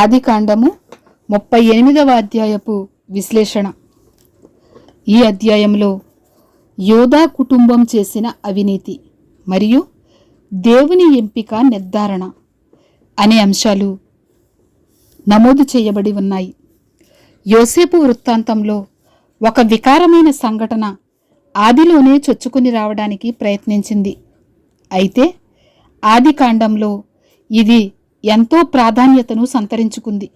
ఆదికాండము ముప్పై ఎనిమిదవ అధ్యాయపు విశ్లేషణ. ఈ అధ్యాయంలో యోధా కుటుంబం చేసిన అవినీతి మరియు దేవుని ఎంపిక నిర్ధారణ అనే అంశాలు నమోదు చేయబడి ఉన్నాయి. యోసేపు వృత్తాంతంలో ఒక వికారమైన సంఘటన ఆదిలోనే చొచ్చుకుని రావడానికి ప్రయత్నించింది. అయితే ఆది కాండంలో ఇది ఎంతో ప్రాధాన్యతను సంతరించుకుంది.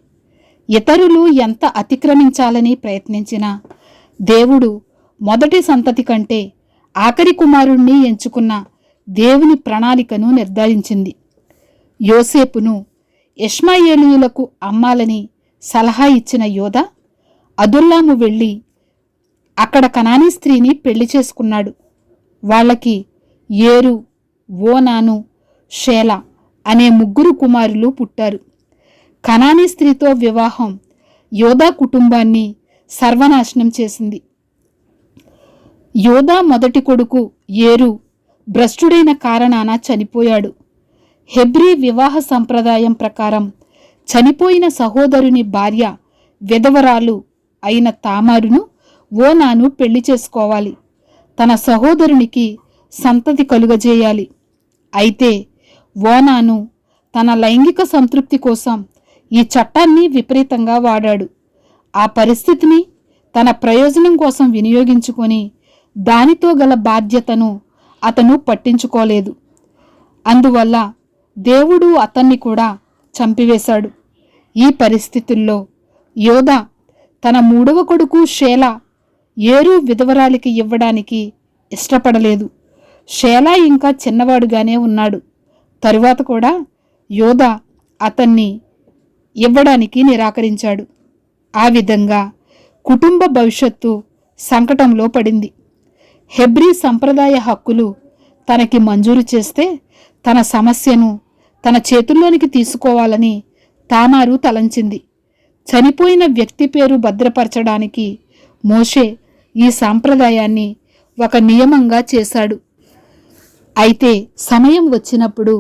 ఇతరులు ఎంత అతిక్రమించాలని ప్రయత్నించినా దేవుడు మొదటి సంతతి కంటే ఆఖరి కుమారుణ్ణి ఎంచుకున్న దేవుని ప్రణాళికను నిర్ధారించింది. యోసేపును ఇష్మాయేలీయులకు అమ్మాలని సలహా ఇచ్చిన యోధ అదుల్లాము వెళ్ళి అక్కడ కనానీ స్త్రీని పెళ్ళి చేసుకున్నాడు. వాళ్ళకి ఏరు ఓనాను షేలా అనే ముగ్గురు కుమారులు పుట్టారు. కనానీ స్త్రీతో వివాహం యోధా కుటుంబాన్ని సర్వనాశనం చేసింది. యోధా మొదటి కొడుకు ఏరు భ్రష్టుడైన కారణాన చనిపోయాడు. హెబ్రీ వివాహ సంప్రదాయం ప్రకారం చనిపోయిన సహోదరుని భార్య విధవరాలు అయిన తామారును ఓనాను పెళ్ళి చేసుకోవాలి. తన సహోదరునికి సంతతి కలుగజేయాలి. అయితే ఓనాను తన లైంగిక సంతృప్తి కోసం ఈ చట్టాన్ని విపరీతంగా వాడాడు. ఆ పరిస్థితిని తన ప్రయోజనం కోసం వినియోగించుకొని దానితో గల బాధ్యతను అతను పట్టించుకోలేదు. అందువల్ల దేవుడు అతన్ని కూడా చంపివేశాడు. ఈ పరిస్థితుల్లో యోధ తన మూడవ కొడుకు షేల ఏరు విధవరాలికి ఇవ్వడానికి ఇష్టపడలేదు. షేలా ఇంకా చిన్నవాడుగానే ఉన్నాడు. తరువాత కూడా యోధ అతన్ని ఇవ్వడానికి నిరాకరించాడు. ఆ విధంగా కుటుంబ భవిష్యత్తు సంకటంలో పడింది. హెబ్రీ సంప్రదాయ హక్కులు తనకి మంజూరు చేస్తే తన సమస్యను తన చేతుల్లోనికి తీసుకోవాలని తామారు తలంచింది. చనిపోయిన వ్యక్తి పేరు భద్రపరచడానికి మోషే ఈ సాంప్రదాయాన్ని ఒక నియమంగా చేశాడు. అయితే సమయం వచ్చినప్పుడు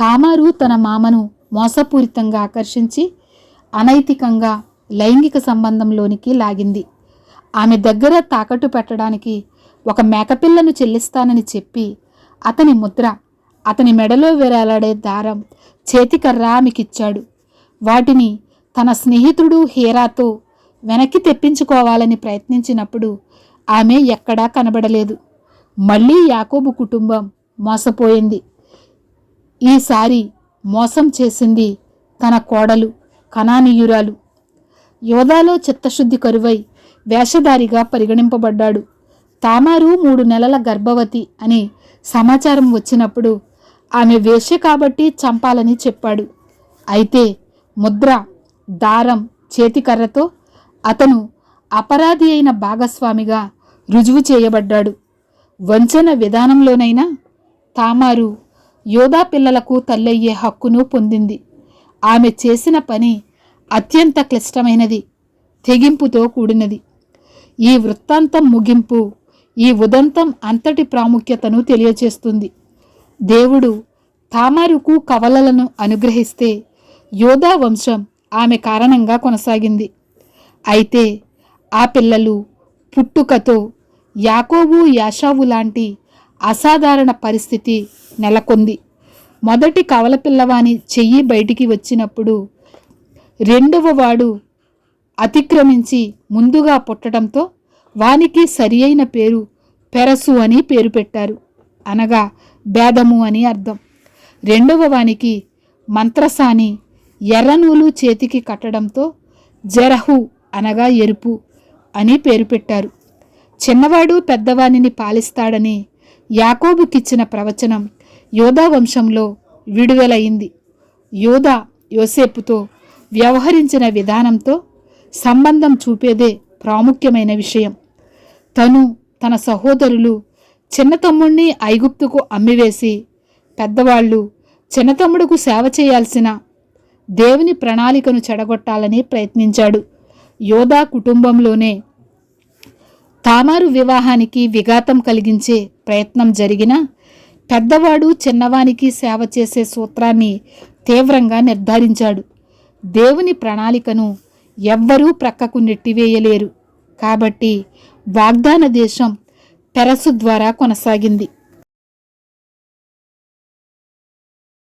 తామారు తన మామను మోసపూరితంగా ఆకర్షించి అనైతికంగా లైంగిక సంబంధంలోనికి లాగింది. ఆమె దగ్గర తాకట్టు పెట్టడానికి ఒక మేకపిల్లను చెల్లిస్తానని చెప్పి అతని ముద్ర అతని మెడలో వేలాడే దారం చేతికర్ర ఆమెకిచ్చాడు. వాటిని తన స్నేహితుడు హీరాతో వెనక్కి తెప్పించుకోవాలని ప్రయత్నించినప్పుడు ఆమె ఎక్కడా కనబడలేదు. మళ్ళీ యాకోబు కుటుంబం మోసపోయింది. ఈసారి మోసం చేసింది తన కోడలు కణానీయురాలు. యోధాలో చిత్తశుద్ధి కరువై వేషధారిగా పరిగణింపబడ్డాడు. తామారు మూడు నెలల గర్భవతి అని సమాచారం వచ్చినప్పుడు ఆమె వేష్య కాబట్టి చంపాలని చెప్పాడు. అయితే ముద్ర దారం చేతికర్రతో అతను అపరాధి అయిన భాగస్వామిగా రుజువు చేయబడ్డాడు. వంచన విధానంలోనైనా తామారు యోధా పిల్లలకు తల్లయ్యే హక్కును పొందింది. ఆమె చేసిన పని అత్యంత క్లిష్టమైనది తెగింపుతో కూడినది. ఈ వృత్తాంతం ముగింపు ఈ ఉదంతం అంతటి ప్రాముఖ్యతను తెలియచేస్తుంది. దేవుడు తామారుకు కవలలను అనుగ్రహిస్తే యోధా వంశం ఆమె కారణంగా కొనసాగింది. అయితే ఆ పిల్లలు పుట్టుకతో యాకోబు యాషావు లాంటి అసాధారణ పరిస్థితి నెలకొంది. మొదటి కవల పిల్లవాని చెయ్యి బయటికి వచ్చినప్పుడు రెండవ వాడు అతిక్రమించి ముందుగా పుట్టడంతో వానికి సరి అయిన పేరు పెరసు అని పేరు పెట్టారు. అనగా భేదము అని అర్థం. రెండవ వానికి మంత్రసాని ఎర్రనూలు చేతికి కట్టడంతో జరహు అనగా ఎరుపు అని పేరు పెట్టారు. చిన్నవాడు పెద్దవానిని పాలిస్తాడని యాకోబుకిచ్చిన ప్రవచనం యోధా వంశంలో విడుదలయింది యోధా యోసేపుతో వ్యవహరించిన విధానంతో సంబంధం చూపేదే ప్రాముఖ్యమైన విషయం. తను తన సహోదరులు చిన్న తమ్ముణ్ణి ఐగుప్తుకు అమ్మివేసి పెద్దవాళ్ళు చిన్న తమ్ముడుకు సేవ చేయాల్సిన దేవుని ప్రణాళికను చెడగొట్టాలని ప్రయత్నించాడు. యోధా కుటుంబంలోనే తామారు వివాహానికి విఘాతం కలిగించే ప్రయత్నం జరిగినా పెద్దవాడు చిన్నవానికి సేవ చేసే సూత్రాన్ని తీవ్రంగా నిర్ధారించాడు. దేవుని ప్రణాళికను ఎవ్వరూ ప్రక్కకు నెట్టివేయలేరు. కాబట్టి వాగ్దాన దేశం పెరసు ద్వారా కొనసాగింది.